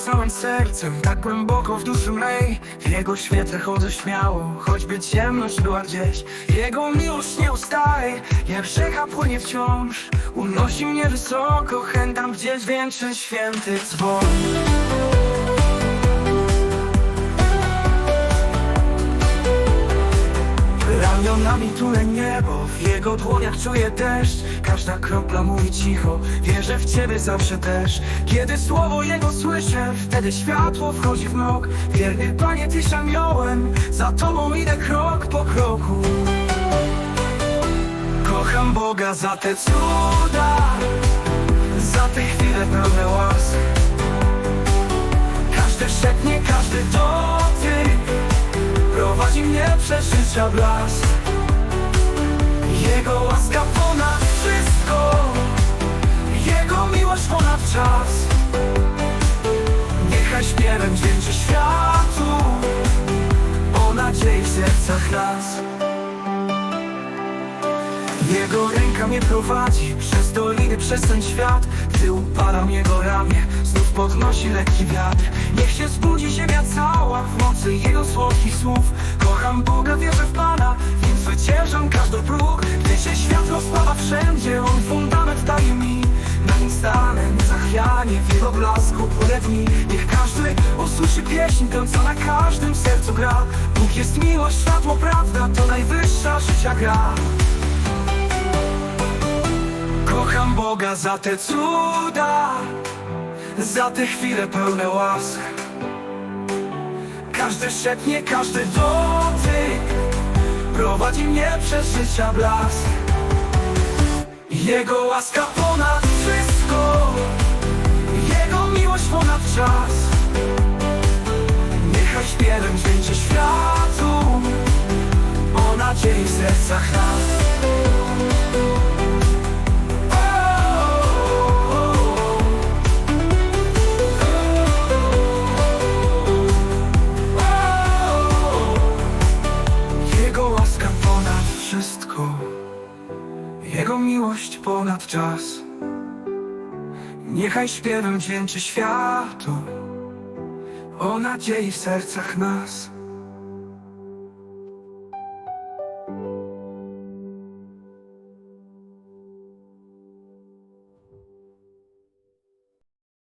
całym sercem, tak głęboko w duszy mej. W Jego świetle chodzę śmiało, choćby ciemność była gdzieś. Jego miłość nie ustaje, jak rzeka płynie wciąż. Unosi mnie wysoko, chętam gdzieś większy święty dzwon Ramionami tule niebo, w jego dłoniach czuję deszcz. Każda kropla mówi cicho, wierzę w ciebie zawsze też. Kiedy słowo jego słyszę, wtedy światło wchodzi w mrok. Wierny Panie, tyś aniołem, za tobą idę krok po kroku. Kocham Boga za te cuda, za te chwile pełne łask. Każde szepnie, każdy dotyk Prowadzi mnie przez życia blask Jego łaska ponad wszystko. Jego miłość ponad czas. Niechaj śpiewem dźwięczy światu O nadziei w sercach nas. Jego ręka mnie prowadzi przez doliny, przez ten świat. Gdy upadam jego ramię, znów podnosi lekki wiatr. Niech się zbudzi ziemia cała w mocy jego słodkich słów. Kocham Boga, wierzę w Pana, więc zwyciężam każdy próg. Gdy się świat rozpada wszędzie, On fundament daje mi. Na nim stanę, zachwianie w jego blasku płynę dni Niech każdy usłyszy pieśń, tę co na każdym sercu gra. Bóg jest miłość, światło, prawda, to najwyższa życia gra. Kocham Boga za te cuda, za te chwile pełne łask. Każdy szepnie, każdy dotyk prowadzi mnie przez życia blask. Jego łaska ponad wszystko, Jego miłość ponad czas. Niechaj śpiewem dźwięczy światu o nadziei w sercach Jego miłość ponad czas. Niechaj śpiewem dźwięczy światu o nadziei w sercach nas.